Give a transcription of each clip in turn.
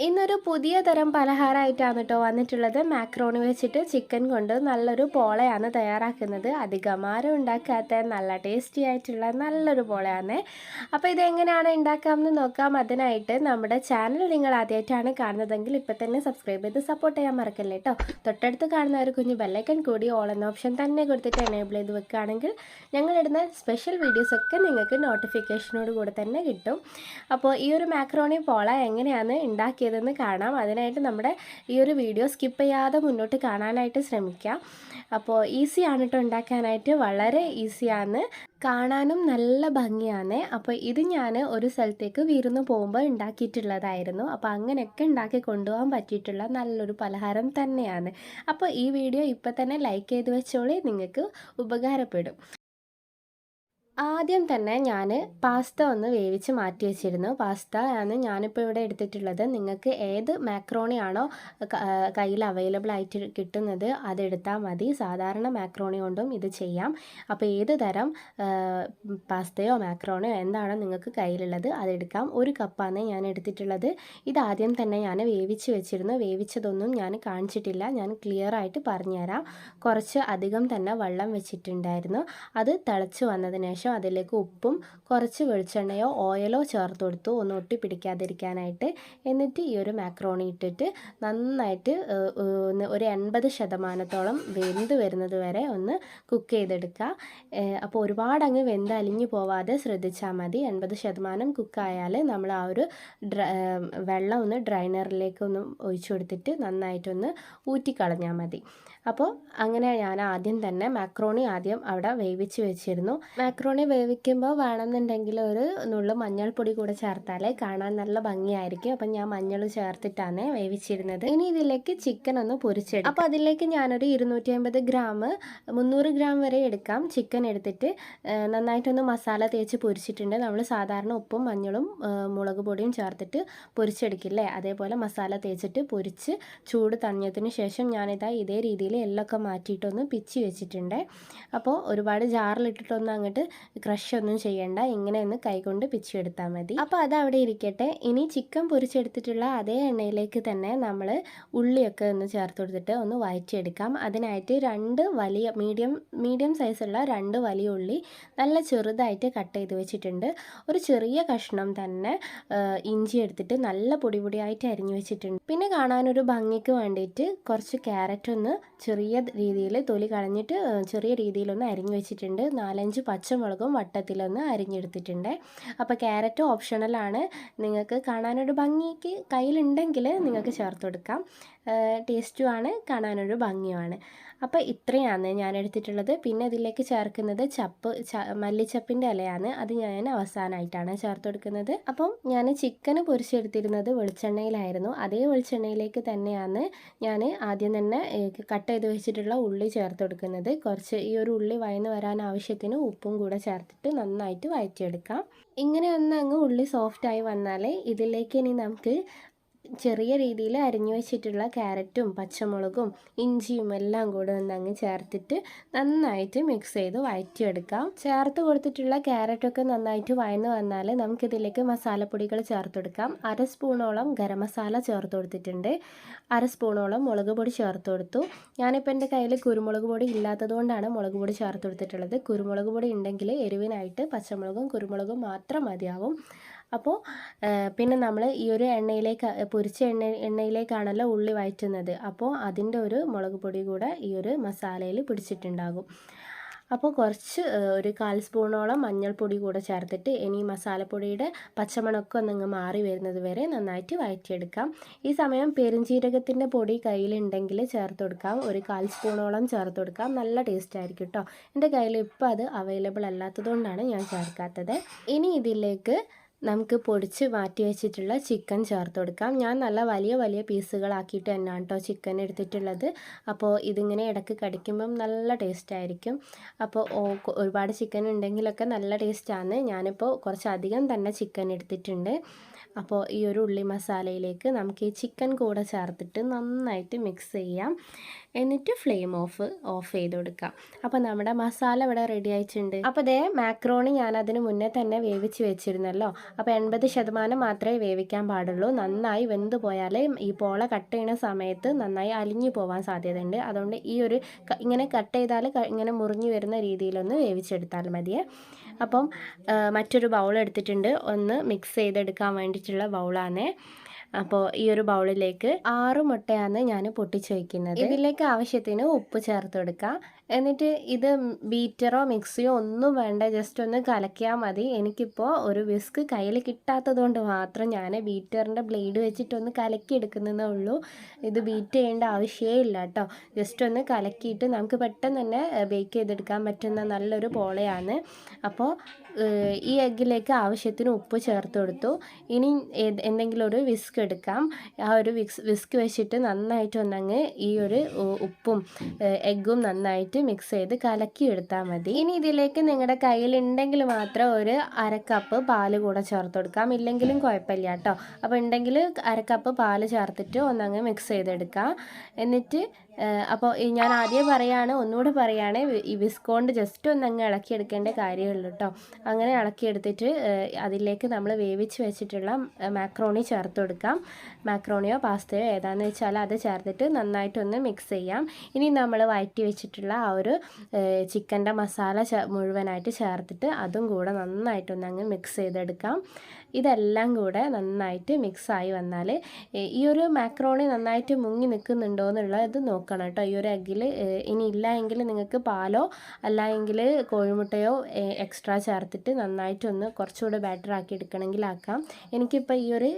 ഇന്നൊരു പുതിയ തരം പലഹാരമായിട്ടാണ് കേട്ടോ വന്നിട്ടുള്ളത്. മാക്രോണി വെച്ചിട്ട് ചിക്കൻ കൊണ്ട് നല്ലൊരു പോളയാണ് തയ്യാറാക്കുന്നത്. അധികമാരം ഉണ്ടാക്കാത്ത നല്ല ടേസ്റ്റി ആയിട്ടുള്ള നല്ലൊരു പോളയാണ്. അപ്പോൾ ഇതെങ്ങനെയാണ് ഉണ്ടാക്കാമെന്ന് നോക്കാം. അതിനായിട്ട് നമ്മുടെ ചാനൽ നിങ്ങൾ ആദ്യമായിട്ടാണ് കാണുന്നതെങ്കിൽ ഇപ്പം തന്നെ സബ്സ്ക്രൈബ് ചെയ്ത് സപ്പോർട്ട് ചെയ്യാൻ മറക്കല്ലേ കേട്ടോ തൊട്ടടുത്ത് കാണുന്ന ഒരു കുഞ്ഞു ബെല്ലൈക്കൺ കൂടി ഓൾ എന്ന ഓപ്ഷൻ തന്നെ കൊടുത്തിട്ട് എനേബിൾ ചെയ്ത് വെക്കുകയാണെങ്കിൽ ഞങ്ങളിടുന്ന സ്പെഷ്യൽ വീഡിയോസൊക്കെ നിങ്ങൾക്ക് നോട്ടിഫിക്കേഷനോട് കൂടെ തന്നെ കിട്ടും. അപ്പോൾ ഈ ഒരു മാക്രോണി പോള എങ്ങനെയാണ് ഉണ്ടാക്കിയതെന്ന് കാണാം. അതിനായിട്ട് നമ്മുടെ ഈ ഒരു വീഡിയോ സ്കിപ്പ് ചെയ്യാതെ മുന്നോട്ട് കാണാനായിട്ട് ശ്രമിക്കാം. അപ്പോൾ ഈസിയാണ് കേട്ടോ ഉണ്ടാക്കാനായിട്ട്. വളരെ ഈസിയാണ്. കാണാനും നല്ല ഭംഗിയാണ്. അപ്പോൾ ഇത് ഞാൻ ഒരു സ്ഥലത്തേക്ക് വിരുന്ന് പോകുമ്പോൾ ഉണ്ടാക്കിയിട്ടുള്ളതായിരുന്നു. അപ്പോൾ അങ്ങനെയൊക്കെ ഉണ്ടാക്കി കൊണ്ടുപോകാൻ പറ്റിയിട്ടുള്ള നല്ലൊരു പലഹാരം തന്നെയാണ്. അപ്പോൾ ഈ വീഡിയോ ഇപ്പോൾ തന്നെ ലൈക്ക് ചെയ്ത് വെച്ചോളി. നിങ്ങൾക്ക് ഉപകാരപ്പെടും. ആദ്യം തന്നെ ഞാൻ പാസ്ത ഒന്ന് വേവിച്ച് മാറ്റി വെച്ചിരുന്നു. പാസ്ത ആണ് ഞാനിപ്പോൾ ഇവിടെ എടുത്തിട്ടുള്ളത്. നിങ്ങൾക്ക് ഏത് മാക്രോണി ആണോ കയ്യിൽ അവൈലബിൾ ആയിട്ട് കിട്ടുന്നത് അതെടുത്താൽ മതി. സാധാരണ മാക്രോണി കൊണ്ടും ഇത് ചെയ്യാം. അപ്പോൾ ഏത് തരം പാസ്തയോ മാക്രോണിയോ എന്താണോ നിങ്ങൾക്ക് കയ്യിലുള്ളത് അതെടുക്കാം ഒരു കപ്പാണ് ഞാൻ എടുത്തിട്ടുള്ളത്. ഇതാദ്യം തന്നെ ഞാൻ വേവിച്ച് വെച്ചിരുന്നു. വേവിച്ചതൊന്നും ഞാൻ കാണിച്ചിട്ടില്ല. ഞാൻ ക്ലിയർ ആയിട്ട് പറഞ്ഞുതരാം. കുറച്ച് അധികം തന്നെ വെള്ളം വെച്ചിട്ടുണ്ടായിരുന്നു. അത് തിളച്ച് വന്നതിന് ശേഷം അതിലേക്ക് ഉപ്പും കുറച്ച് വെളിച്ചെണ്ണയോ ഓയിലോ ചേർത്ത് കൊടുത്തു. ഒന്ന് ഒട്ടിപ്പിടിക്കാതിരിക്കാനായിട്ട്. എന്നിട്ട് ഈ ഒരു മാക്രോണി ഇട്ടിട്ട് നന്നായിട്ട് ഒരു എൺപത് ശതമാനത്തോളം വെന്ത് വരുന്നത് വരെ ഒന്ന് കുക്ക് ചെയ്തെടുക്കുക. അപ്പോൾ ഒരുപാട് അങ്ങ് വെന്ത് അലിഞ്ഞു പോവാതെ ശ്രദ്ധിച്ചാൽ മതി. എൺപത് ശതമാനം കുക്കായാൽ നമ്മൾ ആ ഒരു വെള്ളം ഒന്ന് ഡ്രൈനറിലേക്ക് ഒന്ന് ഒഴിച്ചു കൊടുത്തിട്ട് നന്നായിട്ടൊന്ന് ഊറ്റിക്കളഞ്ഞാൽ മതി. അപ്പോൾ അങ്ങനെ ഞാൻ ആദ്യം തന്നെ മാക്രോണി ആദ്യം അവിടെ വേവിച്ച് വെച്ചിരുന്നു. മാക്രോണി വേവിക്കുമ്പോൾ വേണമെന്നുണ്ടെങ്കിൽ ഒരു നുള്ളു മഞ്ഞൾപ്പൊടി കൂടെ ചേർത്താലേ കാണാൻ നല്ല ഭംഗിയായിരിക്കും. അപ്പം ഞാൻ മഞ്ഞൾ ചേർത്തിട്ടാണ് വേവിച്ചിരുന്നത്. ഇനി ഇതിലേക്ക് ചിക്കൻ ഒന്ന് പൊരിച്ചെടുക്കും. അപ്പോൾ അതിലേക്ക് ഞാനൊരു ഇരുന്നൂറ്റി അമ്പത് ഗ്രാം മുന്നൂറ് ഗ്രാം വരെ എടുക്കാം. ചിക്കൻ എടുത്തിട്ട് നന്നായിട്ടൊന്ന് മസാല തേച്ച് പൊരിച്ചിട്ടുണ്ട്. നമ്മൾ സാധാരണ ഉപ്പും മഞ്ഞളും മുളക് പൊടിയും ചേർത്തിട്ട് പൊരിച്ചെടുക്കില്ലേ? അതേപോലെ മസാല തേച്ചിട്ട് പൊരിച്ച് ചൂട് തണിഞ്ഞതിന് ശേഷം ഞാനിതാ ഇതേ രീതിയിൽ എല്ലൊക്കെ മാറ്റിയിട്ടൊന്ന് പിച്ചി വെച്ചിട്ടുണ്ട്. അപ്പോൾ ഒരുപാട് ജാറിലിട്ടിട്ടൊന്നും അങ്ങോട്ട് ക്രഷ് ഒന്നും ചെയ്യണ്ട. ഇങ്ങനെ ഒന്ന് കൈകൊണ്ട് പിച്ചെടുത്താൽ മതി. അപ്പോൾ അത് അവിടെ ഇരിക്കട്ടെ. ഇനി ചിക്കൻ പൊരിച്ചെടുത്തിട്ടുള്ള അതേ എണ്ണയിലേക്ക് തന്നെ നമ്മൾ ഉള്ളിയൊക്കെ ഒന്ന് ചേർത്ത് കൊടുത്തിട്ട് ഒന്ന് വഴറ്റിയെടുക്കാം. അതിനായിട്ട് രണ്ട് വലിയ മീഡിയം മീഡിയം സൈസുള്ള രണ്ട് വലിയ ഉള്ളി നല്ല ചെറുതായിട്ട് കട്ട് ചെയ്ത് വെച്ചിട്ടുണ്ട്. ഒരു ചെറിയ കഷ്ണം തന്നെ ഇഞ്ചി എടുത്തിട്ട് നല്ല പൊടി പൊടിയായിട്ട് അരിഞ്ഞു വെച്ചിട്ടുണ്ട്. പിന്നെ കാണാനൊരു ഭംഗിക്ക് വേണ്ടിയിട്ട് കുറച്ച് ക്യാരറ്റ് ഒന്ന് ചെറിയ രീതിയിൽ തൊലി കളഞ്ഞിട്ട് ചെറിയ രീതിയിലൊന്ന് അരിഞ്ഞു വെച്ചിട്ടുണ്ട്. നാലഞ്ച് പച്ചമുളകും വട്ടത്തിലൊന്ന് അരിഞ്ഞെടുത്തിട്ടുണ്ട്. അപ്പോൾ ക്യാരറ്റ് ഓപ്ഷണലാണ് നിങ്ങൾക്ക് കാണാനൊരു ഭംഗിക്ക് കയ്യിലുണ്ടെങ്കിൽ നിങ്ങൾക്ക് ചേർത്ത് കൊടുക്കാം. ടേസ്റ്റുമാണ് കാണാനൊരു ഭംഗിയുമാണ് അപ്പോൾ ഇത്രയാണ് ഞാൻ എടുത്തിട്ടുള്ളത് പിന്നെ ഇതിലേക്ക് ചേർക്കുന്നത് ചപ്പ് മല്ലിച്ചപ്പിന്റെ ഇലയാണ്. അത് ഞാൻ അവസാനമായിട്ടാണ് ചേർത്ത് കൊടുക്കുന്നത് അപ്പം ഞാൻ ചിക്കന് പൊരിച്ചെടുത്തിരുന്നത് വെളിച്ചെണ്ണയിലായിരുന്നു. അതേ വെളിച്ചെണ്ണയിലേക്ക് തന്നെയാണ് ഞാൻ ആദ്യം തന്നെ കട്ട് ചെയ്ത് വെച്ചിട്ടുള്ള ഉള്ളി ചേർത്ത് കൊടുക്കുന്നത് കുറച്ച് ഈ ഒരു ഉള്ളി വയന്ന് വരാൻ ആവശ്യത്തിന് ഉപ്പും കൂടെ ചേർത്തിട്ട് നന്നായിട്ട് വഴറ്റിയെടുക്കാം ഇങ്ങനെ ഒന്ന് അങ്ങ് ഉള്ളി സോഫ്റ്റായി വന്നാൽ ഇതിലേക്ക് ഇനി നമുക്ക് ചെറിയ രീതിയിൽ അരിഞ്ഞു വെച്ചിട്ടുള്ള ക്യാരറ്റും പച്ചമുളകും ഇഞ്ചിയും എല്ലാം കൂടെ ഒന്ന് അങ്ങ് ചേർത്തിട്ട് നന്നായിട്ട് മിക്സ് ചെയ്ത് വഴറ്റിയെടുക്കാം ചേർത്ത് കൊടുത്തിട്ടുള്ള ക്യാരറ്റൊക്കെ നന്നായിട്ട് വഴന്ന് വന്നാൽ നമുക്കിതിലേക്ക് മസാലപ്പൊടികൾ ചേർത്ത് കൊടുക്കാം അര സ്പൂണോളം ഗരം മസാല ചേർത്ത് കൊടുത്തിട്ടുണ്ട്. അര സ്പൂണോളം മുളക് പൊടി ചേർത്ത് കൊടുത്തു. ഞാനിപ്പോൾ എന്റെ കയ്യിൽ കുരുമുളക് പൊടി ഇല്ലാത്തതുകൊണ്ടാണ് മുളക് പൊടി ചേർത്ത് കൊടുത്തിട്ടുള്ളത്. കുരുമുളക് പൊടി ഉണ്ടെങ്കിൽ എരിവിനായിട്ട് പച്ചമുളകും കുരുമുളകും മാത്രം മതിയാവും. അപ്പോൾ പിന്നെ നമ്മൾ ഈ ഒരു എണ്ണയിലേക്ക് പൊരിച്ച എണ്ണ എണ്ണയിലേക്കാണല്ലോ ഉള്ളി വഴറ്റുന്നത്. അപ്പോൾ അതിന്റെ ഒരു മുളക് പൊടി കൂടെ ഈ ഒരു മസാലയിൽ പിടിച്ചിട്ടുണ്ടാകും. അപ്പോൾ കുറച്ച് ഒരു കാൽ സ്പൂണോളം മഞ്ഞൾപ്പൊടി കൂടെ ചേർത്തിട്ട് ഇനി മസാലപ്പൊടിയുടെ പച്ചമണക്കം ഒന്നങ്ങ് മാറി വരുന്നത് വരെ നന്നായിട്ട് വഴറ്റിയെടുക്കാം. ഈ സമയം പെരുംജീരകത്തിന്റെ പൊടി കയ്യിലുണ്ടെങ്കിൽ ചേർത്ത് കൊടുക്കാം. ഒരു കാൽ സ്പൂണോളം ചേർത്ത് കൊടുക്കാം. നല്ല ടേസ്റ്റ് ആയിരിക്കും കേട്ടോ എന്റെ കയ്യിൽ ഇപ്പോൾ അത് അവൈലബിൾ അല്ലാത്തതുകൊണ്ടാണ് ഞാൻ ചേർക്കാത്തത്. ഇനി ഇതിലേക്ക് നമുക്ക് പൊടിച്ച് മാറ്റി വെച്ചിട്ടുള്ള ചിക്കൻ ചേർത്ത് കൊടുക്കാം. ഞാൻ നല്ല വലിയ വലിയ പീസുകളാക്കിയിട്ട് തന്നെയാണ് കേട്ടോ ചിക്കൻ എടുത്തിട്ടുള്ളത്. അപ്പോൾ ഇതിങ്ങനെ ഇടയ്ക്ക് കടിക്കുമ്പം നല്ല ടേസ്റ്റ് ആയിരിക്കും. അപ്പോൾ ഒരുപാട് ചിക്കൻ ഉണ്ടെങ്കിലൊക്കെ നല്ല ടേസ്റ്റാണ് ഞാനിപ്പോൾ കുറച്ചധികം തന്നെ ചിക്കൻ എടുത്തിട്ടുണ്ട്. അപ്പോൾ ഈ ഒരു ഉള്ളി മസാലയിലേക്ക് നമുക്ക് ഈ ചിക്കൻ കൂടെ ചേർത്തിട്ട് നന്നായിട്ട് മിക്സ് ചെയ്യാം. എന്നിട്ട് ഫ്ലെയിം ഓഫ് ഓഫ് ചെയ്ത് കൊടുക്കാം അപ്പോൾ നമ്മുടെ മസാല ഇവിടെ റെഡി ആയിട്ടുണ്ട്. അപ്പോൾ ഇതേ മാക്രോണി ഞാൻ അതിന് മുന്നേ തന്നെ വേവിച്ച് വെച്ചിരുന്നല്ലോ. അപ്പോൾ എൺപത് ശതമാനം മാത്രമേ വേവിക്കാൻ പാടുള്ളൂ. നന്നായി വെന്ത് പോയാൽ ഈ പോള കട്ട് ചെയ്യുന്ന സമയത്ത് നന്നായി അലിഞ്ഞു പോകാൻ സാധ്യതയുണ്ട്. അതുകൊണ്ട് ഈ ഒരു ഇങ്ങനെ കട്ട് ചെയ്താൽ ഇങ്ങനെ മുറിഞ്ഞു വരുന്ന രീതിയിലൊന്ന് വേവിച്ചെടുത്താൽ മതിയേ. അപ്പം മറ്റൊരു ബൗൾ എടുത്തിട്ടുണ്ട്. ഒന്ന് മിക്സ് ചെയ്തെടുക്കാൻ വേണ്ടിയിട്ടുള്ള ബൗളാണ് അപ്പോൾ ഈ ഒരു ബൗളിലേക്ക് ആറ് മുട്ടയാണ് ഞാൻ പൊട്ടിച്ച് വയ്ക്കുന്നത് ഇതിലേക്ക് ആവശ്യത്തിന് ഉപ്പ് ചേർത്ത് കൊടുക്കുക എന്നിട്ട് ഇത് ബീറ്ററോ മിക്സിയോ ഒന്നും വേണ്ട. ജസ്റ്റ് ഒന്ന് കലക്കിയാൽ മതി. എനിക്കിപ്പോൾ ഒരു വിസ്ക് കയ്യിൽ കിട്ടാത്തതുകൊണ്ട് മാത്രം ഞാൻ ബീറ്ററിന്റെ ബ്ലേഡ് വെച്ചിട്ടൊന്ന് കലക്കി എടുക്കുന്നതേ ഉള്ളൂ. ഇത് ബീറ്റ് ചെയ്യേണ്ട ആവശ്യമേ ഇല്ല കേട്ടോ ജസ്റ്റ് ഒന്ന് കലക്കിയിട്ട് നമുക്ക് പെട്ടെന്ന് തന്നെ ബേക്ക് ചെയ്തെടുക്കാൻ പറ്റുന്ന നല്ലൊരു പോളയാണ്. അപ്പോൾ ഈ എഗ്ഗിലേക്ക് ആവശ്യത്തിന് ഉപ്പ് ചേർത്ത് കൊടുത്തു. ഇനി എന്തെങ്കിലും ഒരു വിസ്ക് എടുക്കാം. ആ ഒരു വിസ്ക് വെച്ചിട്ട് നന്നായിട്ട് ഒന്നങ്ങ് ഈ ഒരു ഉപ്പും എഗ്ഗും നന്നായിട്ട് മിക്സ് ചെയ്ത് കലക്കി എടുത്താൽ മതി. ഇനി ഇതിലേക്ക് നിങ്ങളുടെ കയ്യിൽ ഉണ്ടെങ്കിൽ മാത്രം ഒരു അരക്കപ്പ് കപ്പ് പാൽ കൂടെ ചേർത്ത് കൊടുക്കാം. ഇല്ലെങ്കിലും കുഴപ്പമില്ല കേട്ടോ. അപ്പോൾ ഉണ്ടെങ്കിൽ അരക്കപ്പ് കപ്പ് പാൽ ചേർത്തിട്ട് ഒന്നങ്ങ് മിക്സ് ചെയ്തെടുക്കാം. എന്നിട്ട് അപ്പോൾ ഞാൻ ആദ്യം പറയാണ് ഒന്നുകൂടെ പറയാണ് ഈ വിസ്കോണ്ട് ജസ്റ്റ് ഒന്ന് അങ്ങ് ഇളക്കിയെടുക്കേണ്ട കാര്യമുള്ളൂ കേട്ടോ അങ്ങനെ ഇളക്കിയെടുത്തിട്ട് അതിലേക്ക് നമ്മൾ വേവിച്ച് വെച്ചിട്ടുള്ള മാക്രോണി ചേർത്ത് കൊടുക്കാം. മാക്രോണിയോ പാസ്തയോ ഏതാണെന്ന് വെച്ചാൽ അത് ചേർത്തിട്ട് നന്നായിട്ടൊന്ന് മിക്സ് ചെയ്യാം. ഇനി നമ്മൾ വഴറ്റി വെച്ചിട്ടുള്ള ആ ഒരു ചിക്കന്റെ മസാല മുഴുവനായിട്ട് ചേർത്തിട്ട് അതും കൂടെ നന്നായിട്ടൊന്ന് അങ്ങ് മിക്സ് ചെയ്തെടുക്കാം. ഇതെല്ലാം കൂടെ നന്നായിട്ട് മിക്സായി വന്നാൽ ഈ ഒരു മാക്രോണി നന്നായിട്ട് മുങ്ങി നിൽക്കുന്നുണ്ടോ എന്നുള്ളത് നോക്കണം കേട്ടോ. ഈ ഒരു എഗ്ഗിൽ ഇനി ഇല്ല എങ്കിൽ നിങ്ങൾക്ക് പാലോ അല്ല എങ്കിൽ കോഴിമുട്ടയോ എക്സ്ട്രാ ചേർത്തിട്ട് നന്നായിട്ടൊന്ന് കുറച്ചുകൂടെ ബാറ്റർ ആക്കി എടുക്കണമെങ്കിൽ ആക്കാം. എനിക്കിപ്പോൾ ഈ ഒരു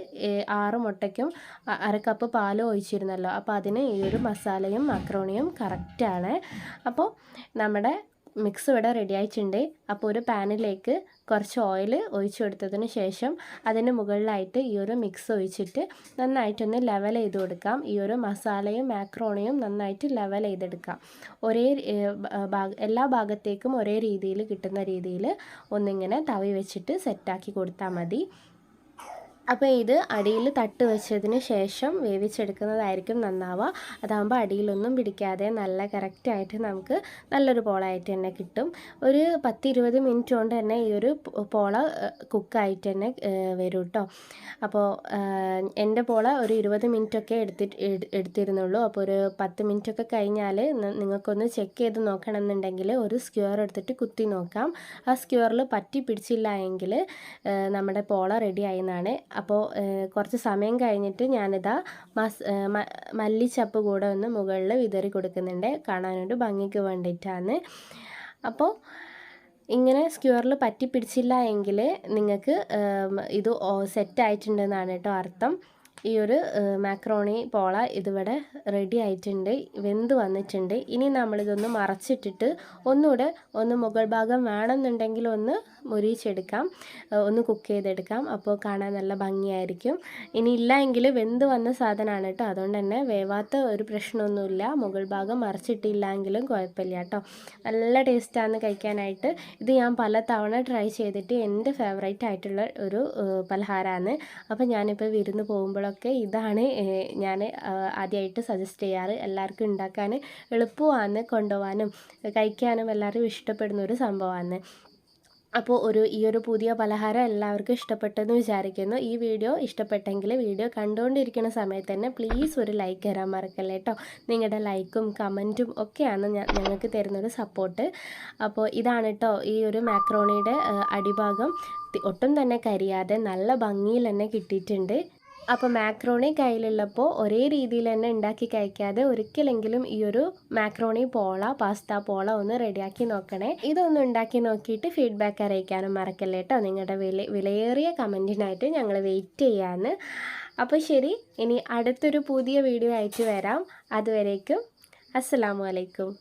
ആറ് മുട്ടയ്ക്കും അരക്കപ്പ് അര കപ്പ് പാലും ഒഴിച്ചിരുന്നല്ലോ. അപ്പോൾ അതിന് ഈ ഒരു മസാലയും മക്രോണിയും കറക്റ്റാണ് അപ്പോൾ നമ്മുടെ മിക്സ് ഇവിടെ റെഡി ആയിട്ടുണ്ട്. അപ്പോൾ ഒരു പാനിലേക്ക് കുറച്ച് ഓയിൽ ഒഴിച്ചു കൊടുത്തതിന് ശേഷം അതിന് മുകളിലായിട്ട് ഈ ഒരു മിക്സ് ഒഴിച്ചിട്ട് നന്നായിട്ടൊന്ന് ലെവൽ ചെയ്ത് കൊടുക്കാം. ഈ ഒരു മസാലയും മാക്രോണിയും നന്നായിട്ട് ലെവൽ ചെയ്തെടുക്കാം. ഒരേ എല്ലാ ഭാഗത്തേക്കും ഒരേ രീതിയിൽ കിട്ടുന്ന രീതിയിൽ ഒന്നിങ്ങനെ തവി വെച്ചിട്ട് സെറ്റാക്കി കൊടുത്താൽ മതി. അപ്പോൾ ഇത് അടിയിൽ തട്ട് വെച്ചതിന് ശേഷം വേവിച്ചെടുക്കുന്നതായിരിക്കും നന്നാവുക. അതാകുമ്പോൾ അടിയിലൊന്നും പിടിക്കാതെ നല്ല കറക്റ്റായിട്ട് നമുക്ക് നല്ലൊരു പോളായിട്ട് തന്നെ കിട്ടും. ഒരു പത്തിരുപത് മിനിറ്റ് കൊണ്ട് തന്നെ ഈ ഒരു പോള കുക്കായിട്ട് തന്നെ വരും കേട്ടോ അപ്പോൾ എന്റെ പോള ഒരു ഇരുപത് മിനിറ്റൊക്കെ എടുത്തിട്ട് എടു- എടുത്തിരുന്നുള്ളൂ. അപ്പോൾ ഒരു പത്ത് മിനിറ്റൊക്കെ കഴിഞ്ഞാൽ നിങ്ങൾക്കൊന്ന് ചെക്ക് ചെയ്ത് നോക്കണമെന്നുണ്ടെങ്കിൽ ഒരു സ്ക്യൂർ എടുത്തിട്ട് കുത്തി നോക്കാം. ആ സ്ക്യൂറിൽ പറ്റി പിടിച്ചില്ല എങ്കിൽ നമ്മുടെ പോള റെഡി ആയെന്നാണ് അപ്പോൾ കുറച്ച് സമയം കഴിഞ്ഞിട്ട് ഞാനിതാ മസ് മല്ലിച്ചപ്പ് കൂടെ ഒന്ന് മുകളിൽ വിതറി കൊടുക്കുന്നുണ്ട്. കാണാനൊരു ഭംഗിക്ക് വേണ്ടിയിട്ടാണ്. അപ്പോൾ ഇങ്ങനെ സ്ക്യൂറിൽ പറ്റി പിടിച്ചില്ല എങ്കിൽ നിങ്ങൾക്ക് ഇത് സെറ്റ് ആയിട്ടുണ്ടെന്നാണ് കേട്ടോ അർത്ഥം. ഈ ഒരു മാക്രോണി പോള ഇതിവിടെ റെഡി ആയിട്ടുണ്ട് വെന്ത് വന്നിട്ടുണ്ട്. ഇനി നമ്മളിതൊന്ന് മറച്ചിട്ടിട്ട് ഒന്നുകൂടെ ഒന്ന് മുകൾ ഭാഗം വേണമെന്നുണ്ടെങ്കിൽ ഒന്ന് മുരിച്ചെടുക്കാം ഒന്ന് കുക്ക് ചെയ്തെടുക്കാം. അപ്പോൾ കാണാൻ നല്ല ഭംഗിയായിരിക്കും. ഇനി ഇല്ല എങ്കിൽ വെന്ത് വന്ന സാധനമാണ് കേട്ടോ. അതുകൊണ്ട് തന്നെ വേവാത്ത ഒരു പ്രശ്നമൊന്നുമില്ല. മുകൾ ഭാഗം മറച്ചിട്ടില്ലെങ്കിലും കുഴപ്പമില്ല കേട്ടോ. നല്ല ടേസ്റ്റാണ് കഴിക്കാനായിട്ട്. ഇത് ഞാൻ പല തവണ ട്രൈ ചെയ്തിട്ട് എന്റെ ഫേവറേറ്റ് ആയിട്ടുള്ള ഒരു പലഹാരമാണ്. അപ്പോൾ ഞാനിപ്പോൾ വിരുന്ന് പോകുമ്പോഴൊക്കെ ഇതാണ് ഞാൻ ആദ്യമായിട്ട് സജസ്റ്റ് ചെയ്യാറ് എല്ലാവർക്കും ഉണ്ടാക്കാൻ എളുപ്പമാണ് കൊണ്ടുപോകാനും കഴിക്കാനും എല്ലാവരും ഇഷ്ടപ്പെടുന്ന ഒരു സംഭവമാണ്. അപ്പോൾ ഒരു ഈ ഒരു പുതിയ പലഹാരം എല്ലാവർക്കും ഇഷ്ടപ്പെട്ടെന്ന് വിചാരിക്കുന്നു. ഈ വീഡിയോ ഇഷ്ടപ്പെട്ടെങ്കിൽ വീഡിയോ കണ്ടുകൊണ്ടിരിക്കുന്ന സമയത്ത് തന്നെ പ്ലീസ് ഒരു ലൈക്ക് തരാൻ മറക്കല്ലേ കേട്ടോ. നിങ്ങളുടെ ലൈക്കും കമന്റും ഒക്കെയാണ് ഞങ്ങൾക്ക് തരുന്നൊരു സപ്പോർട്ട് അപ്പോൾ ഇതാണ് കേട്ടോ ഈ ഒരു മാക്രോണിയുടെ അടിഭാഗം. ഒട്ടും തന്നെ കരിയാതെ നല്ല ഭംഗിയിൽ തന്നെ കിട്ടിയിട്ടുണ്ട്. അപ്പോൾ മാക്രോണി കയ്യിലുള്ളപ്പോൾ ഒരേ രീതിയിൽ തന്നെ ഉണ്ടാക്കി കഴിക്കാതെ ഒരിക്കലെങ്കിലും ഈ ഒരു മാക്രോണി പോള പാസ്ത പോള ഒന്ന് റെഡിയാക്കി നോക്കണേ. ഇതൊന്ന് ഉണ്ടാക്കി നോക്കിയിട്ട് ഫീഡ്ബാക്ക് അറിയിക്കാനും മറക്കല്ലേ കേട്ടോ നിങ്ങളുടെ വില വിലയേറിയ കമന്റിനായിട്ട് ഞങ്ങൾ വെയിറ്റ് ചെയ്യാമെന്ന് അപ്പോൾ ശരി ഇനി അടുത്തൊരു പുതിയ വീഡിയോ ആയിട്ട് വരാം. അതുവരേക്കും അസ്സലാമു അലൈക്കും.